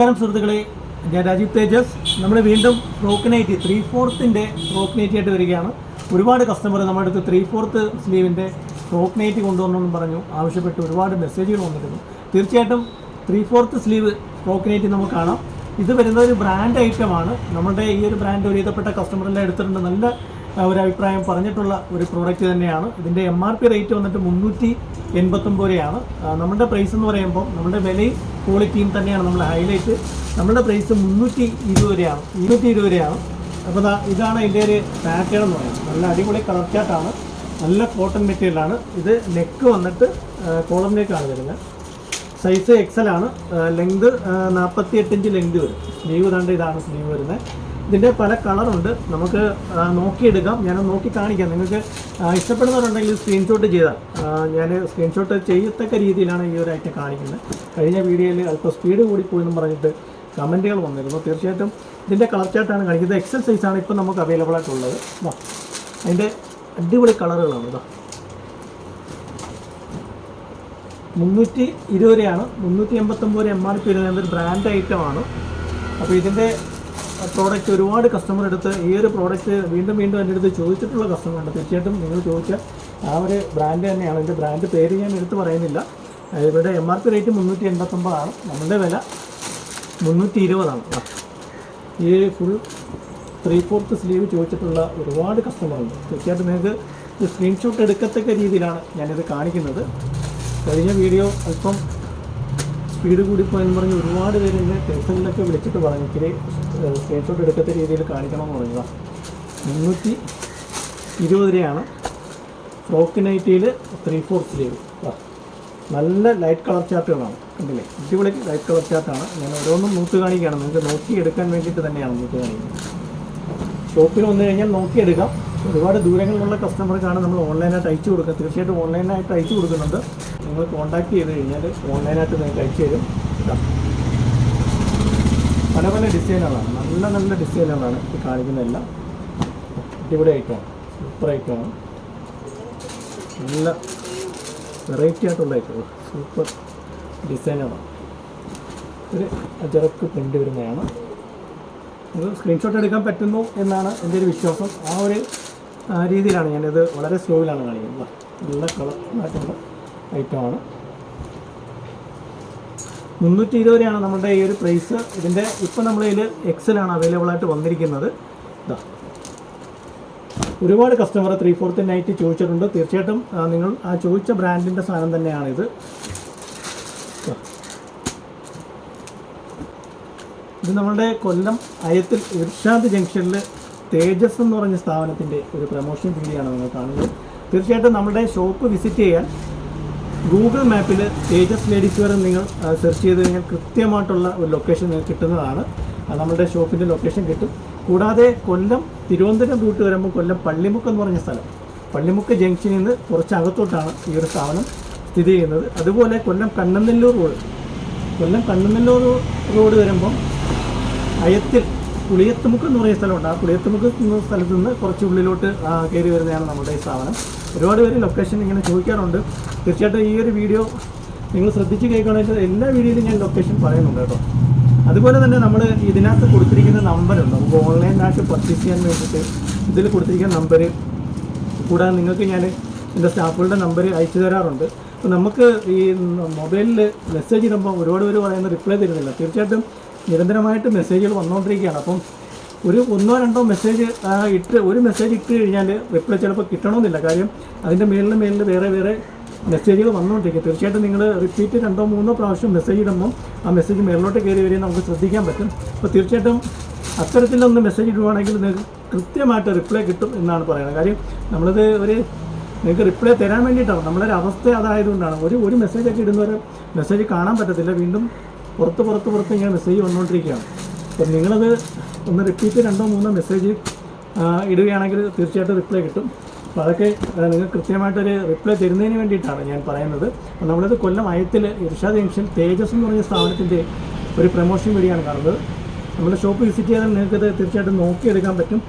നമസ്കാരം സുഹൃത്തുക്കളെ. ഞാൻ രാജീവ് തേജസ്. നമ്മൾ വീണ്ടും ഫ്രോക്ക് നൈറ്റി ത്രീ ഫോർത്തിന്റെ ഫ്രോക്ക് നൈറ്റി ആയിട്ട് വരികയാണ്. ഒരുപാട് കസ്റ്റമർ നമ്മുടെ അടുത്ത് ത്രീ ഫോർത്ത് സ്ലീവിന്റെ ഫ്രോക്ക് നൈറ്റി കൊണ്ടുവരണമെന്ന് പറഞ്ഞു. ആവശ്യപ്പെട്ട് ഒരുപാട് മെസ്സേജുകൾ വന്നിരുന്നു. തീർച്ചയായിട്ടും three fourth sleeve frock nighty നമുക്ക് കാണാം. ഇത് വരുന്ന ഒരു ബ്രാൻഡ് ഐറ്റമാണ് നമ്മുടെ ഈ ഒരു ബ്രാൻഡ് ഒരുവിധപ്പെട്ട കസ്റ്റമറിന്റെ എടുത്തിട്ടുണ്ട്. നല്ല ആ, ഒരു അഭിപ്രായം പറഞ്ഞിട്ടുള്ള ഒരു പ്രോഡക്റ്റ് തന്നെയാണ്. ഇതിന്റെ എം ആർ പി റേറ്റ് വന്നിട്ട് മുന്നൂറ്റി എൺപത്തൊമ്പത് രൂപയാണ് നമ്മുടെ പ്രൈസ് എന്ന് പറയുമ്പോൾ നമ്മുടെ വിലയും ക്വാളിറ്റിയും തന്നെയാണ് നമ്മൾ ഹൈലൈറ്റ് നമ്മുടെ പ്രൈസ് മുന്നൂറ്റി ഇരുപത് രൂപയാണ് ഇരുന്നൂറ്റി ഇരുപത് രൂപയാണ് അപ്പോൾ ഇതാണ് ഇതിന്റെ ഒരു പാറ്റേൺ എന്ന് പറയുന്നത്. നല്ല അടിപൊളി കളർ ചാർട്ടാണ് നല്ല കോട്ടൺ മെറ്റീരിയലാണ് ഇത് നെക്ക് വന്നിട്ട് കോളം നെക്കാണ് വരുന്നത്. സൈസ് എക്സൽ ആണ്. ലെങ്ത് നാൽപ്പത്തി എട്ട് ഇഞ്ച് ലെങ്ത് വരും. സ്ലീവ് കണ്ട് ഇതാണ് സ്ലീവ് വരുന്നത് ഇതിന്റെ പല കളറുണ്ട് നമുക്ക് നോക്കിയെടുക്കാം. ഞാൻ നോക്കി കാണിക്കാം. നിങ്ങൾക്ക് ഇഷ്ടപ്പെടുന്നവരുണ്ടെങ്കിൽ സ്ക്രീൻഷോട്ട് ചെയ്താൽ. ഞാൻ സ്ക്രീൻഷോട്ട് ചെയ്യത്തക്ക രീതിയിലാണ് ഈ ഒരു ഐറ്റം കാണിക്കുന്നത്. കഴിഞ്ഞ വീഡിയോയിൽ അല്പം സ്പീഡ് കൂടി പോയെന്ന് പറഞ്ഞിട്ട് കമന്റുകൾ വന്നിരുന്നു. തീർച്ചയായിട്ടും ഇതിന്റെ കളർ ചാർട്ടാണ് കാണിക്കുന്നത്. എക്സൽ സൈസാണ് ഇപ്പം നമുക്ക് അവൈലബിൾ ആയിട്ടുള്ളത്. അതിന്റെ അടിപൊളി കളറുകളാണ് ഇതാ മുന്നൂറ്റി ഇരുപത് രൂപയാണ്. മുന്നൂറ്റി എൺപത്തൊമ്പത് എം ആർ പി വരുന്നത് ഒരു ബ്രാൻഡ് ഐറ്റമാണ് അപ്പോൾ ഇതിന്റെ പ്രോഡക്റ്റ് ഒരുപാട് കസ്റ്റമർ എടുത്ത് ഈ ഒരു പ്രോഡക്റ്റ് വീണ്ടും വീണ്ടും എന്റെ അടുത്ത് ചോദിച്ചിട്ടുള്ള കസ്റ്റമർ ഉണ്ട് തീർച്ചയായിട്ടും നിങ്ങൾ ചോദിച്ച ആ ഒരു ബ്രാൻഡ് തന്നെയാണ്. എന്റെ ബ്രാൻഡ് പേര് ഞാൻ എടുത്ത് പറയുന്നില്ല. ഇവിടെ എം ആർ പി റേറ്റ് മുന്നൂറ്റി എൺപത്തൊമ്പതാണ് നമ്മുടെ വില മുന്നൂറ്റി ഇരുപതാണ് ഈ ഫുൾ ത്രീ ഫോർത്ത് സ്ലീവ് ചോദിച്ചിട്ടുള്ള ഒരുപാട് കസ്റ്റമർ ഉണ്ട്. തീർച്ചയായിട്ടും നിങ്ങൾക്ക് സ്ക്രീൻഷോട്ട് എടുക്കത്തക്ക രീതിയിലാണ് ഞാനിത് കാണിക്കുന്നത്. കഴിഞ്ഞ വീഡിയോ അല്പം സ്പീഡ് കൂടി കൂടിപ്പോയെന്ന് പറഞ്ഞ് ഒരുപാട് പേര് എന്നെ ടെൻഷനിലൊക്കെ വിളിച്ചിട്ട് പറഞ്ഞു. ഇച്ചിരി സ്ക്രീൻഷോട്ട് എടുക്കത്ത രീതിയിൽ കാണിക്കണമെന്ന് പറഞ്ഞതാണ് മുന്നൂറ്റി ഇരുപത് രൂപയാണ് ഫ്രോക്ക് നൈറ്റിയിൽ ത്രീ ഫോർ സ്ലീവ് നല്ല ലൈറ്റ് കളർ ചാർട്ടുകളാണ് കണ്ടില്ലേ? അടിപൊളി ലൈറ്റ് കളർ ചാർട്ടാണ് ഞാൻ ഓരോന്നും നോക്കി കാണിക്കുകയാണ്. നിങ്ങൾക്ക് നോക്കി എടുക്കാൻ വേണ്ടിയിട്ട് തന്നെയാണ് നോക്കി കാണിക്കുന്നത്. ഷോപ്പിൽ വന്നു കഴിഞ്ഞാൽ നോക്കിയെടുക്കാം ഒരുപാട് ദൂരങ്ങളിലുള്ള കസ്റ്റമർക്കാണ് നമ്മൾ ഓൺലൈനായിട്ട് അയച്ചു കൊടുക്കുക. തീർച്ചയായിട്ടും ഓൺലൈനായിട്ട് അയച്ചു കൊടുക്കുന്നുണ്ട്. നിങ്ങൾ കോൺടാക്ട് ചെയ്ത് കഴിഞ്ഞാൽ ഓൺലൈനായിട്ട് നിങ്ങൾക്ക് അയച്ചു തരും. പല പല ഡിസൈനുകളാണ് നല്ല നല്ല ഡിസൈനുകളാണ് ഈ കാണിക്കുന്നതെല്ലാം. അടിപൊളി ഐറ്റമാണ് സൂപ്പർ ഐറ്റമാണ് നല്ല വെറൈറ്റി ആയിട്ടുള്ള ഐറ്റം സൂപ്പർ ഡിസൈനുകളാണ് ഒരു അജറക്ക് പ്രിന്റ് വരുന്നതാണ് നിങ്ങൾ സ്ക്രീൻഷോട്ട് എടുക്കാൻ പറ്റുന്നു എന്നാണ് എന്റെ ഒരു വിശ്വാസം. ആ ഒരു ആ, രീതിയിലാണ് ഞാനിത് വളരെ സ്ലോയിലാണ് കാണിക്കുന്നത്. നല്ല കളർ ഐറ്റമാണ്. മുന്നൂറ്റി ഇരുപത് രൂപയാണ് നമ്മുടെ ഈ ഒരു പ്രൈസ് ഇതിന്റെ ഇപ്പം നമ്മളതിൽ എക്സലാണ് അവൈലബിൾ ആയിട്ട് വന്നിരിക്കുന്നത്. ഇതാ ഒരുപാട് കസ്റ്റമർ ത്രീ ഫോർത്ത് നൈറ്റ് ചോദിച്ചിട്ടുണ്ട്. തീർച്ചയായിട്ടും നിങ്ങൾ ആ ചോദിച്ച ബ്രാൻഡിന്റെ സാധനം തന്നെയാണിത്. ഇത് നമ്മളുടെ കൊല്ലം അയത്തിൽ ഇർഷാദ് ജംഗ്ഷനിൽ തേജസ് എന്ന് പറഞ്ഞ സ്ഥാപനത്തിന്റെ ഒരു പ്രൊമോഷൻ വീഡിയോ ആണ് നിങ്ങൾ കാണുന്നത്. തീർച്ചയായിട്ടും നമ്മുടെ ഷോപ്പ് വിസിറ്റ് ചെയ്യാൻ ഗൂഗിൾ മാപ്പിൽ തേജസ് ലേഡീസ് വെയർ നിങ്ങൾ സെർച്ച് ചെയ്ത് കഴിഞ്ഞാൽ കൃത്യമായിട്ടുള്ള ഒരു ലൊക്കേഷൻ നിങ്ങൾക്ക് കിട്ടുന്നതാണ്. നമ്മുടെ ഷോപ്പിന്റെ ലൊക്കേഷൻ കിട്ടും. കൂടാതെ കൊല്ലം തിരുവനന്തപുരം റൂട്ട് വരുമ്പോൾ കൊല്ലം പള്ളിമുക്ക് എന്ന് പറഞ്ഞ സ്ഥലം. പള്ളിമുക്ക് ജംഗ്ഷനിൽ നിന്ന് കുറച്ച് അകത്തോട്ടാണ് ഈ ഒരു സ്ഥാപനം സ്ഥിതി ചെയ്യുന്നത്. അതുപോലെ കൊല്ലം കണ്ണനെല്ലൂർ റോഡ് കൊല്ലം കണ്ണനെല്ലൂർ റോഡ് വരുമ്പം അയത്തിൽ പുളിയത്തുമുക്ക് എന്ന് പറയുന്ന സ്ഥലമുണ്ട്. ആ പുളിയത്തുമുക്ക് എന്ന സ്ഥലത്ത് നിന്ന് കുറച്ച് ഉള്ളിലോട്ട് കയറി വരുന്നതാണ് നമ്മുടെ ഈ സ്ഥാപനം ഒരുപാട് പേര് ലൊക്കേഷൻ ഇങ്ങനെ ചോദിക്കാറുണ്ട്. തീർച്ചയായിട്ടും ഈ ഒരു വീഡിയോ നിങ്ങൾ ശ്രദ്ധിച്ച് കേൾക്കുകയാണെങ്കിൽ എല്ലാ വീഡിയോയിലും ഞാൻ ലൊക്കേഷൻ പറയുന്നുണ്ട് കേട്ടോ. അതുപോലെ തന്നെ നമ്മൾ ഇതിനകത്ത് കൊടുത്തിരിക്കുന്ന നമ്പറുണ്ട് നമുക്ക് ഓൺലൈനായിട്ട് പർച്ചേസ് ചെയ്യാൻ വേണ്ടിയിട്ട് ഇതിൽ കൊടുത്തിരിക്കുന്ന നമ്പർ കൂടാതെ നിങ്ങൾക്ക് ഞാൻ എന്റെ സ്റ്റാഫുകളുടെ നമ്പർ അയച്ചു തരാറുണ്ട്. അപ്പോൾ നമുക്ക് ഈ മൊബൈലിൽ മെസ്സേജ് ഇടുമ്പോൾ ഒരുപാട് പേര് പറയുന്ന റിപ്ലൈ തരുന്നില്ല. തീർച്ചയായിട്ടും നിരന്തരമായിട്ട് മെസ്സേജുകൾ വന്നുകൊണ്ടിരിക്കുകയാണ്. അപ്പം ഒരു ഒന്നോ രണ്ടോ മെസ്സേജ് ഇട്ട് ഒരു മെസ്സേജ് ഇട്ട് കഴിഞ്ഞാൽ റിപ്ലൈ ചിലപ്പോൾ കിട്ടണമെന്നില്ല. കാര്യം അതിന്റെ മേളിൽ മേലിൽ വേറെ വേറെ മെസ്സേജുകൾ വന്നുകൊണ്ടിരിക്കും. തീർച്ചയായിട്ടും നിങ്ങൾ റിപ്പീറ്റ് രണ്ടോ മൂന്നോ പ്രാവശ്യം മെസ്സേജ് ഇടുമ്പോൾ ആ മെസ്സേജ് മേളിലോട്ട് കയറി വരികയും നമുക്ക് ശ്രദ്ധിക്കാൻ പറ്റും. അപ്പോൾ തീർച്ചയായിട്ടും അത്തരത്തിലൊന്ന് മെസ്സേജ് ഇടുവാണെങ്കിൽ നിങ്ങൾക്ക് കൃത്യമായിട്ട് റിപ്ലൈ കിട്ടും എന്നാണ് പറയുന്നത്. കാര്യം നമ്മളത് ഒരു നിങ്ങൾക്ക് റിപ്ലൈ തരാൻ വേണ്ടിയിട്ടാണ്. നമ്മളൊരു അവസ്ഥ അതായതുകൊണ്ടാണ്. ഒരു ഒരു മെസ്സേജ് ഒക്കെ ഇടുന്നവരെ മെസ്സേജ് കാണാൻ പറ്റത്തില്ല. വീണ്ടും പുറത്ത് പുറത്ത് പുറത്ത് ഇങ്ങനെ മെസ്സേജ് വന്നുകൊണ്ടിരിക്കുകയാണ് അപ്പം നിങ്ങളത് ഒന്ന് റിപ്പീറ്റ് രണ്ടോ മൂന്നോ മെസ്സേജ് ഇടുകയാണെങ്കിൽ തീർച്ചയായിട്ടും റിപ്ലൈ കിട്ടും. അപ്പോൾ അതൊക്കെ നിങ്ങൾ കൃത്യമായിട്ടൊരു റിപ്ലൈ തരുന്നതിന് വേണ്ടിയിട്ടാണ് ഞാൻ പറയുന്നത്. അപ്പോൾ നമ്മളിത് കൊല്ലം അയത്തിൽ ഇർഷാദ് ജംഗ്ഷൻ തേജസ് എന്ന് പറഞ്ഞ സ്ഥാപനത്തിന്റെ ഒരു പ്രൊമോഷൻ ആണ് കാണുന്നത്. നമ്മുടെ ഷോപ്പ് വിസിറ്റ് ചെയ്താൽ നിങ്ങൾക്കത് തീർച്ചയായിട്ടും നോക്കിയെടുക്കാൻ പറ്റും.